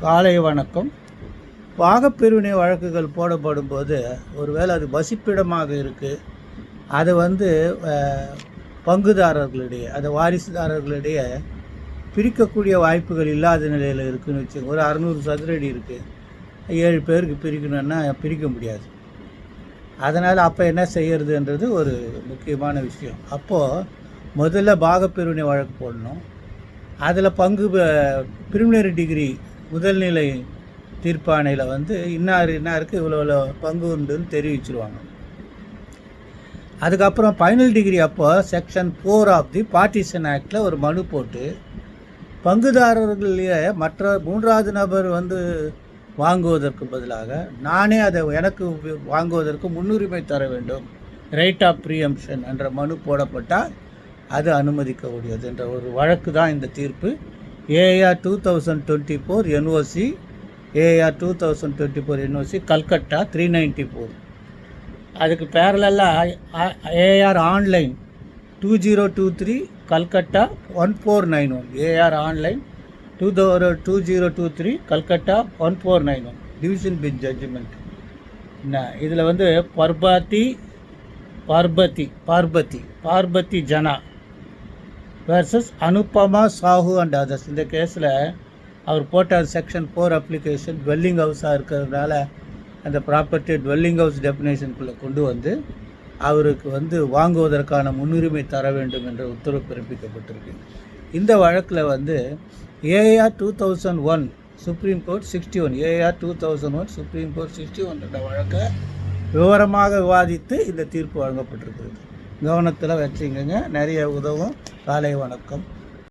காலை வணக்கம். பாகப்பிரிவினை வழக்குகள் போடப்படும் போது ஒருவேளை அது வசிப்பிடமாக இருக்குது அது வந்து பங்குதாரர்களிடையே அது வாரிசுதாரர்களிடையே பிரிக்கக்கூடிய வாய்ப்புகள் இல்லாத நிலையில் இருக்குதுன்னு வச்சுக்கோங்க. ஒரு அறநூறு சதுரடி இருக்குது ஏழு பேருக்கு பிரிக்கணும்னா பிரிக்க முடியாது. அதனால் அப்போ என்ன செய்யறதுன்றது ஒரு முக்கியமான விஷயம். அப்போது முதல்ல பாகப்பிரிவினை வழக்கு போடணும். அதில் பங்கு பிரிமினரி டிகிரி முதல்நிலை தீர்ப்பாணையில் வந்து இன்னார் இன்னாருக்கு இவ்வளோ இவ்வளோ பங்கு உண்டுன்னு தெரிவிச்சிருவாங்க. அதுக்கப்புறம் ஃபைனல் டிகிரி அப்போ section four of the partition ஆக்டில் ஒரு மனு போட்டு பங்குதாரர்களே மற்ற மூன்றாவது நபர் வந்து வாங்குவதற்கு பதிலாக நானே அதை எனக்கு வாங்குவதற்கு முன்னுரிமை தர வேண்டும். ரைட் ஆஃப் ப்ரீஎம்ஷன் என்ற மனு போடப்பட்டால் அது அனுமதிக்கக்கூடியது என்ற ஒரு வழக்கு தான் இந்த தீர்ப்பு. AR two thousand twenty four NOC AR two thousand twenty four NOC Calcutta three ninety four அதுக்கு பேரலாக AR online two zero two three Calcutta one four nine one AR online two thou two zero two three Calcutta one four nine one division bench judgment என்ன இதில் வந்து Parbati Parbati Parbati Parbati Jana versus Anupama Sahu and others இந்த கேஸில் அவர் போட்ட section four application dwelling ஹவுஸாக இருக்கிறதுனால அந்த property dwelling house டெஃபினேஷனுக்குள்ளே கொண்டு வந்து அவருக்கு வந்து வாங்குவதற்கான முன்னுரிமை தர வேண்டும் என்ற உத்தரவு பிறப்பிக்கப்பட்டிருக்கு. இந்த வழக்கில் வந்து AR two thousand one supreme court sixty one AR two thousand one supreme court sixty one என்ற வழக்கை விவரமாக விவாதித்து இந்த தீர்ப்பு வழங்கப்பட்டிருக்கிறது. கவனத்தில் வச்சுக்கோங்க. நிறைய உதவும். காலை வணக்கம்.